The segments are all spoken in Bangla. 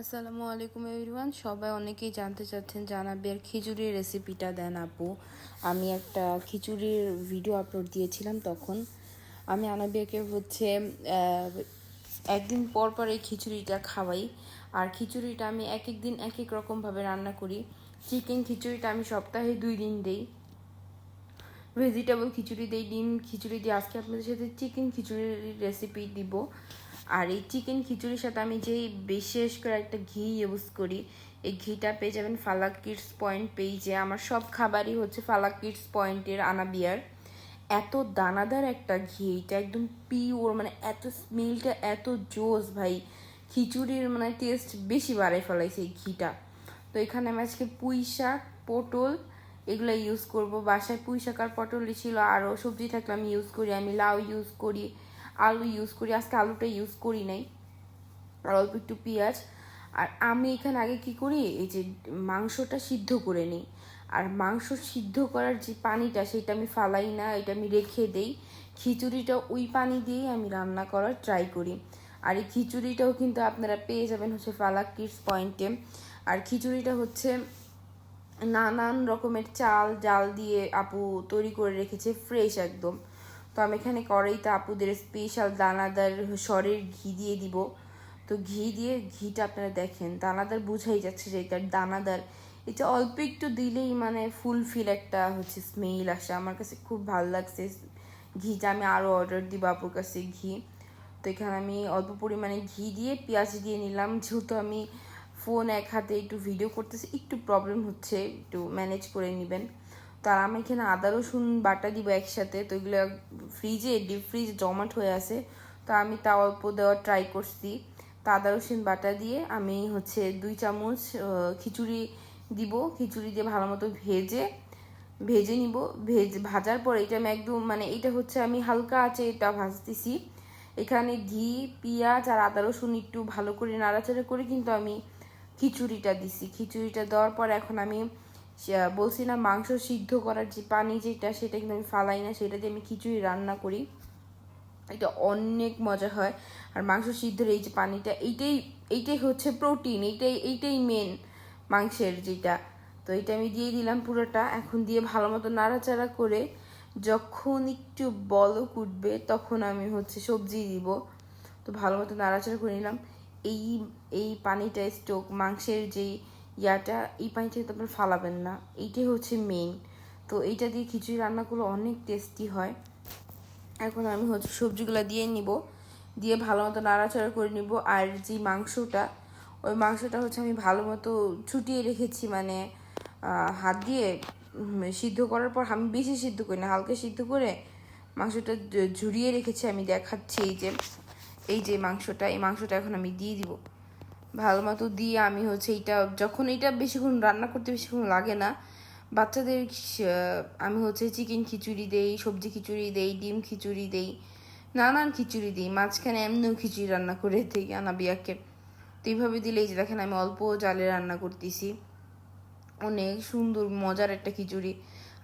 আসসালামু আলাইকুম এভরিওয়ান। সবাই অনেকেই জানতে চাচ্ছেন জানাবের খিচুড়ির রেসিপিটা দেন আপু। আমি একটা খিচুড়ির ভিডিও আপলোড দিয়েছিলাম তখন। আমি আনাবিয়াকে হচ্ছে একদিন পর পর এই খিচুড়িটা খাওয়াই। আর খিচুড়িটা আমি এক এক দিন এক এক রকমভাবে রান্না করি। চিকেন খিচুড়িটা আমি সপ্তাহে দুই দিন দিই। ভেজিটেবল খিচুড়ি দিই, ডিম খিচুড়ি দিই। আজকে আপনাদের সাথে চিকেন খিচুড়ির রেসিপি দিব। আর এই চিকেন খিচুড়ির সাথে আমি যেই বিশেষ করে একটা ঘি ইউজ করি, এই ঘিটা পেয়ে যাবেন ফালাক কিডস পয়েন্ট পেজে আমার সব খাবারই হচ্ছে ফালাক কিডস পয়েন্টের আনাবিয়ার। এত দানাদার একটা ঘি, এটা একদম পিওর মানে এত স্মেলটা এত জোস ভাই। খিচুড়ির মানে টেস্ট বেশি বাড়াই ফেলাইছে এই ঘিটা। তো এখানে আমি আজকে পুঁই শাক, পটল এগুলো ইউজ করব। বাসায় পুঁই শাক আর পটল ছিল। আরও সবজি থাকলে আমি ইউজ করি, আমি লাউ ইউজ করি। আলু ইউজ করি। আজকে আলুটা ইউজ করি নাই। আর অল্প একটু পেঁয়াজ। আর আমি এখানে আগে কি করি? এই যে মাংসটা সিদ্ধ করে নিই। আর মাংস সিদ্ধ করার যে পানিটা, সেটা আমি ফালাই না, এটা আমি রেখে দেই। খিচুড়িটা ওই পানি দিয়েই আমি রান্না করার ট্রাই করি। আর এই খিচুড়িটাও কিন্তু আপনারা পেয়ে যাবেন হচ্ছে ফালাক কিডস পয়েন্টে। আর খিচুড়িটা হচ্ছে নানান রকমের চাল জাল দিয়ে আপু তৈরি করে রেখেছে ফ্রেশ একদম। তো আমি এখানে কড়াইতে আপুদের স্পেশাল দানাদার সরের ঘি দিয়ে দিব। তো ঘি দিয়ে ঘিটা আপনারা দেখেন, দানাদার বুঝাই যাচ্ছে যে এটার দানাদার। এটা অল্প একটু দিলেই মানে ফুলফিল একটা হচ্ছে স্মেল আসে। আমার কাছে খুব ভালো লাগছে ঘিটা। আমি আরও অর্ডার দিব আপুর কাছে ঘি। তো এখানে আমি অল্প পরিমাণে ঘি দিয়ে পেঁয়াজ দিয়ে নিলাম। যেহেতু আমি ফোন এক হাতে একটু ভিডিও করতেছি, একটু প্রবলেম হচ্ছে, একটু ম্যানেজ করে নেবেন। তো আমি এখানে আদা, রসুন, বাটা দিব একসাথে। তো এগুলো ফ্রিজে ডিপ ফ্রিজ জমাট হয়ে আছে। তো আমি তা অল্প দেওয়ার ট্রাই করছি। তা আদা, রসুন, বাটা দিয়ে আমি হচ্ছে দুই চামচ খিচুড়ি দিব। খিচুড়ি দিয়ে ভালো মতো ভেজে ভেজে নিব। ভেজ, ভাজার পর এটা আমি একদম মানে এটা হচ্ছে আমি হালকা আছে এটা ভাজতেছি। এখানে ঘি, পেঁয়াজ আর আদা, রসুন একটু ভালো করে নাড়াচাড়া করে কিন্তু আমি খিচুড়িটা দিছি। খিচুড়িটা দেওয়ার পর এখন আমি বলছি না মাংস সিদ্ধ করার যে পানি যেটা, সেটা কিন্তু আমি ফালাই না, সেটা দিয়ে আমি খিচুড়ি রান্না করি। এটা অনেক মজা হয়। আর মাংস সিদ্ধর এই যে পানিটা, এইটাই এইটাই হচ্ছে প্রোটিন এইটাই এইটাই মেন মাংসের যেটা। তো এটা আমি দিয়ে দিলাম পুরোটা, এখন দিয়ে ভালো মতো নাড়াচাড়া করে যখন একটু বলক উঠবে, তখন আমি হচ্ছে সবজি দিব। তো ভালো মতো নাড়াচাড়া করে নিলাম। এই এই পানিটা স্টোক মাংসের যেই ইয়াটা, এই পানিটা কিন্তু আপনার ফালাবেন না। এইটাই হচ্ছে মেইন তো এইটা দিয়ে খিচুড়ি রান্নাগুলো অনেক টেস্টি হয়। এখন আমি হচ্ছে সবজিগুলো দিয়ে নিব। দিয়ে ভালো মতো নাড়াচাড়া করে নিব। আর যে মাংসটা, ওই মাংসটা হচ্ছে আমি ভালো মতো ছুটিয়ে রেখেছি। মানে হাত দিয়ে সিদ্ধ করার পর আমি বেশি সিদ্ধ করি না, হালকা সিদ্ধ করে মাংসটা ঝুরিয়ে রেখেছি। আমি দেখাচ্ছি এই যে এই যে মাংসটা, এই মাংসটা এখন আমি দিয়ে দিব। ভালো মতো দিয়ে আমি হচ্ছে এইটা, যখন এটা বেশিক্ষণ রান্না করতে বেশিক্ষণ লাগে না, বাচ্চাদের আমি হচ্ছে চিকেন খিচুড়ি দেই, সবজি খিচুড়ি দেই, ডিম খিচুড়ি দেই, নানান খিচুড়ি দিই, মাঝখানে এমনিও খিচুড়ি রান্না করে দিই আনাবিয়াকে। তো এইভাবে দিলে এই যে দেখেন আমি অল্প জালে রান্না করতেছি। অনেক সুন্দর, মজার একটা খিচুড়ি।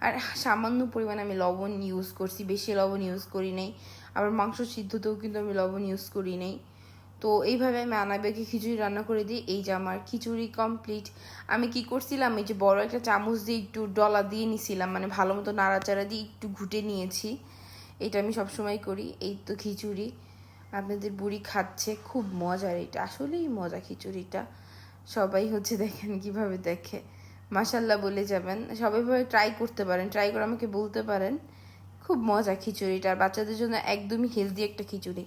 আর সামান্য পরিমাণে আমি লবণ ইউজ করছি, বেশি লবণ ইউজ করি নাই। আবার মাংস সিদ্ধতেও কিন্তু আমি লবণ ইউজ করি নাই। তো এইভাবে আমি আনাবেকে খিচুড়ি রান্না করে দিই। এই যে আমার খিচুড়ি কমপ্লিট আমি কি করছিলাম, এই যে বড় একটা চামচ দিয়ে একটু ডলা দিয়ে নিছিলাম মানে ভালো মতো নাড়াচাড়া দিয়ে একটু ঘুটে নিয়েছি। এটা আমি সবসময় করি, এই তো খিচুড়ি। আপনাদের বুড়ি খাচ্ছে, খুব মজার এটা, আসলেই মজা খিচুড়িটা। সবাই হচ্ছে দেখেন কীভাবে দেখে। মাসাল্লাহ বলে যাবেন, সবাই ভাবে ট্রাই করতে পারেন ট্রাই করে আমাকে বলতে পারেন। খুব মজা খিচুড়িটা, আর বাচ্চাদের জন্য একদমই হেলদি একটা খিচুড়ি।